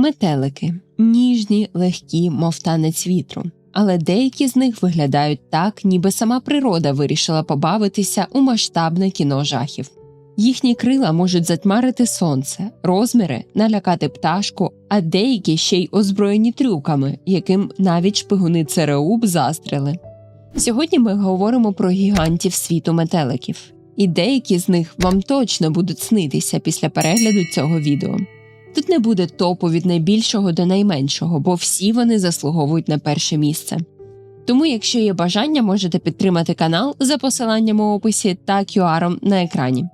Метелики ніжні, легкі, мов танець вітру. Але деякі з них виглядають так, ніби сама природа вирішила побавитися у масштабне кіно жахів. Їхні крила можуть затьмарити сонце, розміри налякати пташку, а деякі ще й озброєні трюками, яким навіть шпигуни ЦРУ б застряли. Сьогодні ми говоримо про гігантів світу метеликів, і деякі з них вам точно будуть снитися після перегляду цього відео. Тут не буде топу від найбільшого до найменшого, бо всі вони заслуговують на перше місце. Тому, якщо є бажання, можете підтримати канал за посиланням у описі та QR на екрані.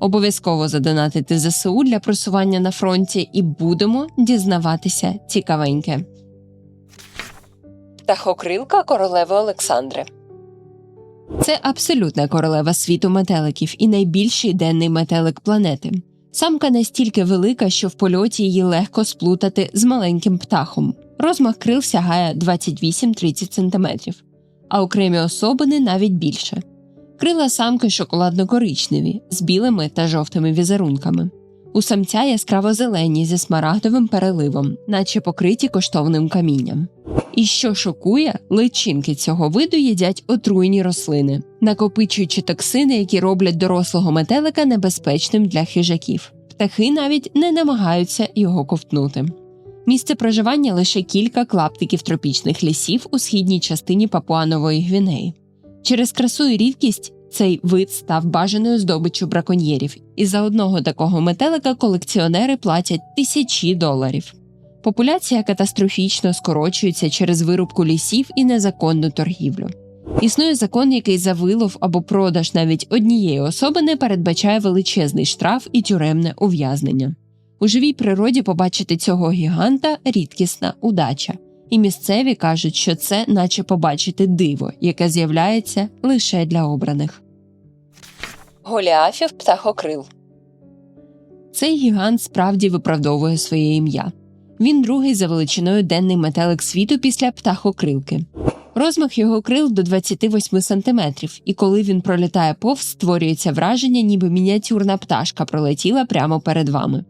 Обов'язково задонатити ЗСУ для просування на фронті і будемо дізнаватися цікавеньке. Птахокрилка королеви Олександри Це абсолютна королева світу метеликів і найбільший денний метелик планети. Самка настільки велика, що в польоті її легко сплутати з маленьким птахом. Розмах крил сягає 28-30 см, а окремі особини навіть більше. Крила самки шоколадно-коричневі з білими та жовтими візерунками. У самця яскраво зелені зі смарагдовим переливом, наче покриті коштовним камінням. І що шокує, личинки цього виду їдять отруйні рослини, накопичуючи токсини, які роблять дорослого метелика небезпечним для хижаків. Птахи навіть не намагаються його ковтнути. Місце проживання лише кілька клаптиків тропічних лісів у східній частині Папуанової Гвінеї. Через красу і рідкість цей вид став бажаною здобиччю браконьєрів, і за одного такого метелика колекціонери платять тисячі доларів. Популяція катастрофічно скорочується через вирубку лісів і незаконну торгівлю. Існує закон, який за вилов або продаж навіть однієї особи не передбачає величезний штраф і тюремне ув'язнення. У живій природі побачити цього гіганта рідкісна удача, і місцеві кажуть, що це наче побачити диво, яке з'являється лише для обраних. Голіафів птахокрил Цей гігант справді виправдовує своє ім'я. Він другий за величиною денний метелик світу після птахокрилки. Розмах його крил до 28 см, і коли він пролітає повз, створюється враження, ніби мініатюрна пташка пролетіла прямо перед вами.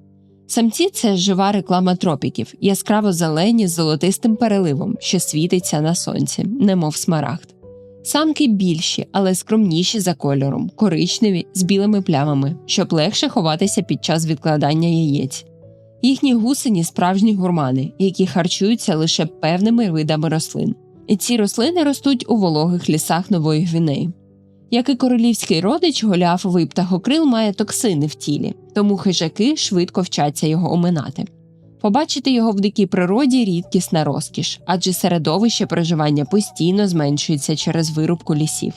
Самці це жива реклама тропіків, яскраво зелені з золотистим переливом, що світиться на сонці, немов смарагд. Самки більші, але скромніші за кольором, коричневі з білими плямами, щоб легше ховатися під час відкладання яєць. Їхні гусені справжні гурмани, які харчуються лише певними видами рослин. І ці рослини ростуть у вологих лісах Нової Гвінеї. Як і королівський родич, голяфовий птахокрил має токсини в тілі, тому хижаки швидко вчаться його оминати. Побачити його в дикій природі рідкісна розкіш, адже середовище проживання постійно зменшується через вирубку лісів.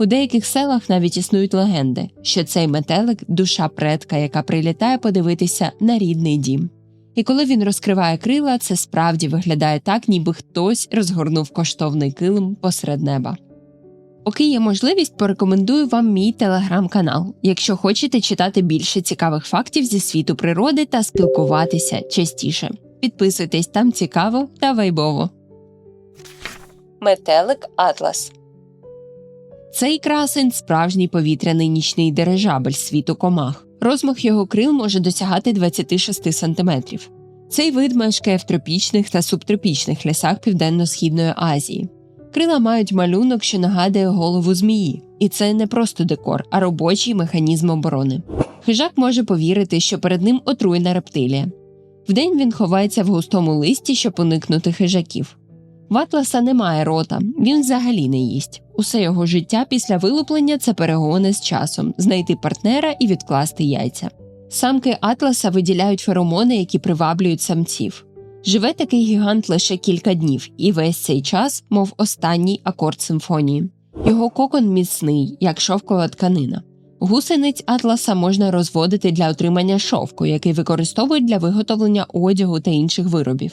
У деяких селах навіть існують легенди, що цей метелик душа предка, яка прилітає подивитися на рідний дім. І коли він розкриває крила, це справді виглядає так, ніби хтось розгорнув коштовний килим посеред неба. Поки є можливість, порекомендую вам мій телеграм-канал, якщо хочете читати більше цікавих фактів зі світу природи та спілкуватися частіше. Підписуйтесь там цікаво та вайбово. Метелик Атлас Цей красень справжній повітряний нічний дирижабель світу комах. Розмах його крил може досягати 26 см. Цей вид мешкає в тропічних та субтропічних лісах Південно-Східної Азії. Крила мають малюнок, що нагадує голову змії, і це не просто декор, а робочий механізм оборони. Хижак може повірити, що перед ним отруйна рептилія. Вдень він ховається в густому листі, щоб уникнути хижаків. В Атласа немає рота, він взагалі не їсть. Усе його життя після вилуплення це перегони з часом, знайти партнера і відкласти яйця. Самки Атласа виділяють феромони, які приваблюють самців. Живе такий гігант лише кілька днів, і весь цей час, мов останній акорд симфонії. Його кокон міцний, як шовкова тканина. Гусениць атласа можна розводити для отримання шовку, який використовують для виготовлення одягу та інших виробів.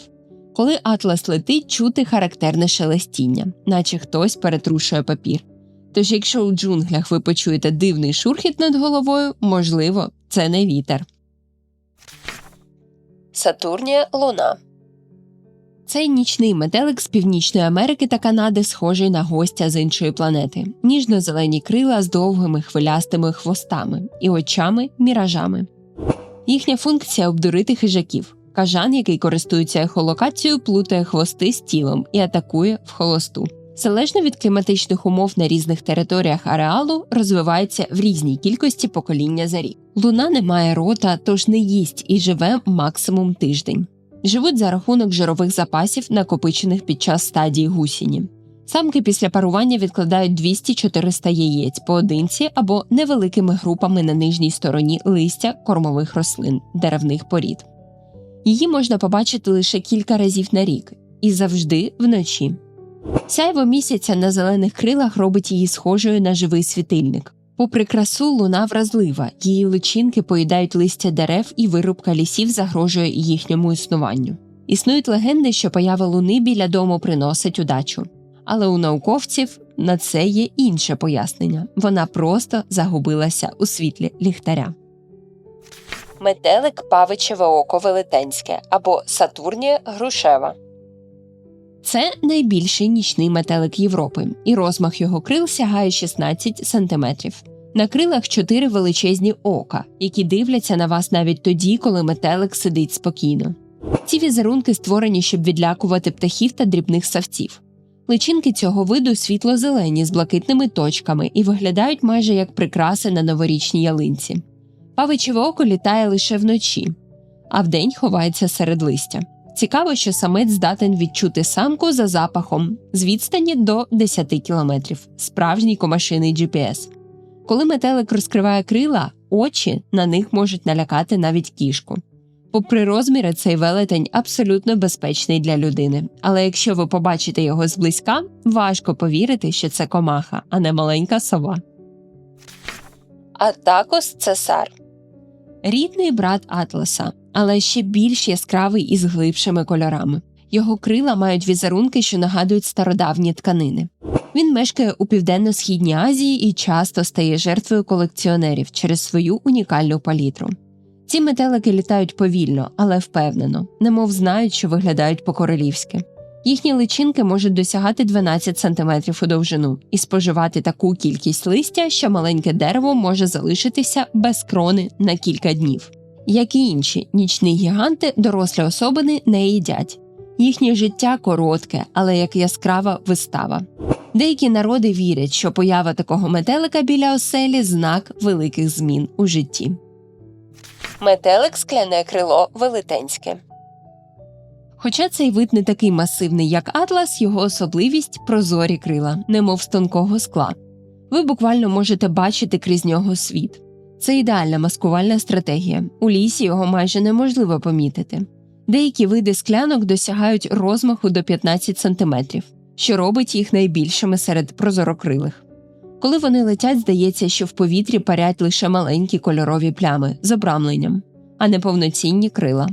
Коли атлас летить, чути характерне шелестіння, наче хтось перетрушує папір. Тож, якщо у джунглях ви почуєте дивний шурхіт над головою, можливо, це не вітер. Сатурнія Луна цей нічний метелик з Північної Америки та Канади схожий на гостя з іншої планети, ніжно-зелені крила з довгими хвилястими хвостами і очами міражами. Їхня функція обдурити хижаків. Кажан, який користується ехолокацією, плутає хвости з тілом і атакує в холосту. Залежно від кліматичних умов на різних територіях ареалу розвивається в різній кількості покоління за рік. Луна не має рота, тож не їсть і живе максимум тиждень. Живуть за рахунок жирових запасів, накопичених під час стадії гусіні. Самки після парування відкладають 200-400 яєць поодинці або невеликими групами на нижній стороні листя кормових рослин, деревних порід. Її можна побачити лише кілька разів на рік і завжди вночі. Сяйво місяця на зелених крилах робить її схожою на живий світильник. Попри красу, луна вразлива, її личинки поїдають листя дерев і вирубка лісів загрожує їхньому існуванню. Існують легенди, що поява луни біля дому приносить удачу. Але у науковців на це є інше пояснення вона просто загубилася у світлі ліхтаря. Метелик павичеве око велетенське або Сатурнія грушева. Це найбільший нічний метелик Європи, і розмах його крил сягає 16 сантиметрів. На крилах чотири величезні ока, які дивляться на вас навіть тоді, коли метелик сидить спокійно. Ці візерунки створені, щоб відлякувати птахів та дрібних савців. Личинки цього виду світло-зелені з блакитними точками і виглядають майже як прикраси на новорічній ялинці. Павичеве око літає лише вночі, а вдень ховається серед листя. Цікаво, що самець здатен відчути самку за запахом з відстані до 10 кілометрів, справжній комашиний GPS. Коли метелик розкриває крила, очі на них можуть налякати навіть кішку. Попри розміри, цей велетень абсолютно безпечний для людини, але якщо ви побачите його зблизька, важко повірити, що це комаха, а не маленька сова. Атакос цесар рідний брат Атласа, але ще більш яскравий і з глибшими кольорами. Його крила мають візерунки, що нагадують стародавні тканини. Він мешкає у південно-східній Азії і часто стає жертвою колекціонерів через свою унікальну палітру. Ці метелики літають повільно, але впевнено, немов знають, що виглядають по-королівськи. Їхні личинки можуть досягати 12 см у довжину і споживати таку кількість листя, що маленьке дерево може залишитися без крони на кілька днів. Як і інші нічні гіганти, дорослі особини не їдять. Їхнє життя коротке, але як яскрава вистава. Деякі народи вірять, що поява такого метелика біля оселі знак великих змін у житті. Метелик скляне крило велетенське. Хоча цей вид не такий масивний, як атлас, його особливість прозорі крила, немов з тонкого скла. Ви буквально можете бачити крізь нього світ. Це ідеальна маскувальна стратегія. У лісі його майже неможливо помітити. Деякі види склянок досягають розмаху до 15 см, що робить їх найбільшими серед прозорокрилих. Коли вони летять, здається, що в повітрі парять лише маленькі кольорові плями з обрамленням, а не повноцінні крила.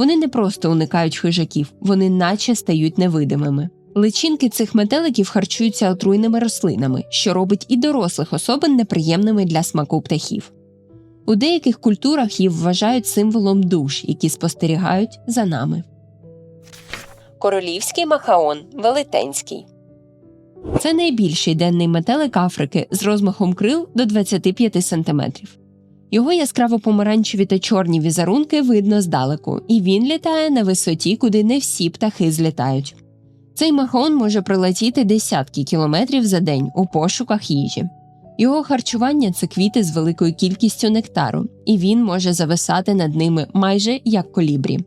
Вони не просто уникають хижаків, вони наче стають невидимими. Личинки цих метеликів харчуються отруйними рослинами, що робить і дорослих особин неприємними для смаку птахів. У деяких культурах їх вважають символом душ, які спостерігають за нами. Королівський махаон велетенський. Це найбільший денний метелик Африки з розмахом крил до 25 см. Його яскраво помаранчеві та чорні візерунки видно здалеку, і він літає на висоті, куди не всі птахи злітають. Цей махон може прилетіти десятки кілометрів за день у пошуках їжі. Його харчування це квіти з великою кількістю нектару, і він може зависати над ними майже як колібрі.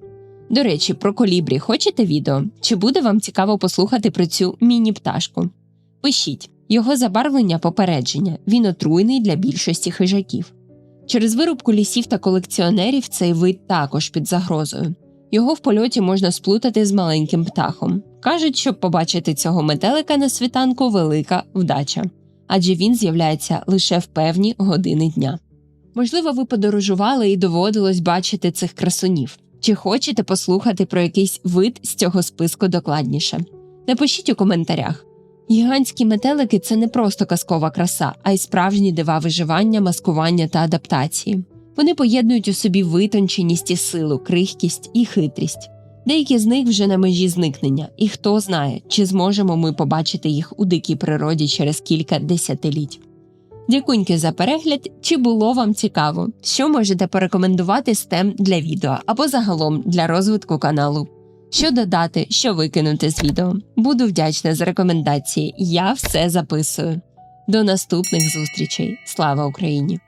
До речі, про колібрі хочете відео? Чи буде вам цікаво послухати про цю міні-пташку? Пишіть його забарвлення попередження, він отруйний для більшості хижаків. Через вирубку лісів та колекціонерів цей вид також під загрозою. Його в польоті можна сплутати з маленьким птахом. Кажуть, щоб побачити цього метелика на світанку велика вдача, адже він з'являється лише в певні години дня. Можливо, ви подорожували і доводилось бачити цих красунів. Чи хочете послухати про якийсь вид з цього списку докладніше? Напишіть у коментарях. Гігантські метелики це не просто казкова краса, а й справжні дива виживання, маскування та адаптації. Вони поєднують у собі витонченість і силу, крихкість і хитрість. Деякі з них вже на межі зникнення, і хто знає, чи зможемо ми побачити їх у дикій природі через кілька десятиліть. Дякуньки за перегляд. Чи було вам цікаво? Що можете порекомендувати з тем для відео або загалом для розвитку каналу? Що додати, що викинути з відео? Буду вдячна за рекомендації. Я все записую. До наступних зустрічей. Слава Україні!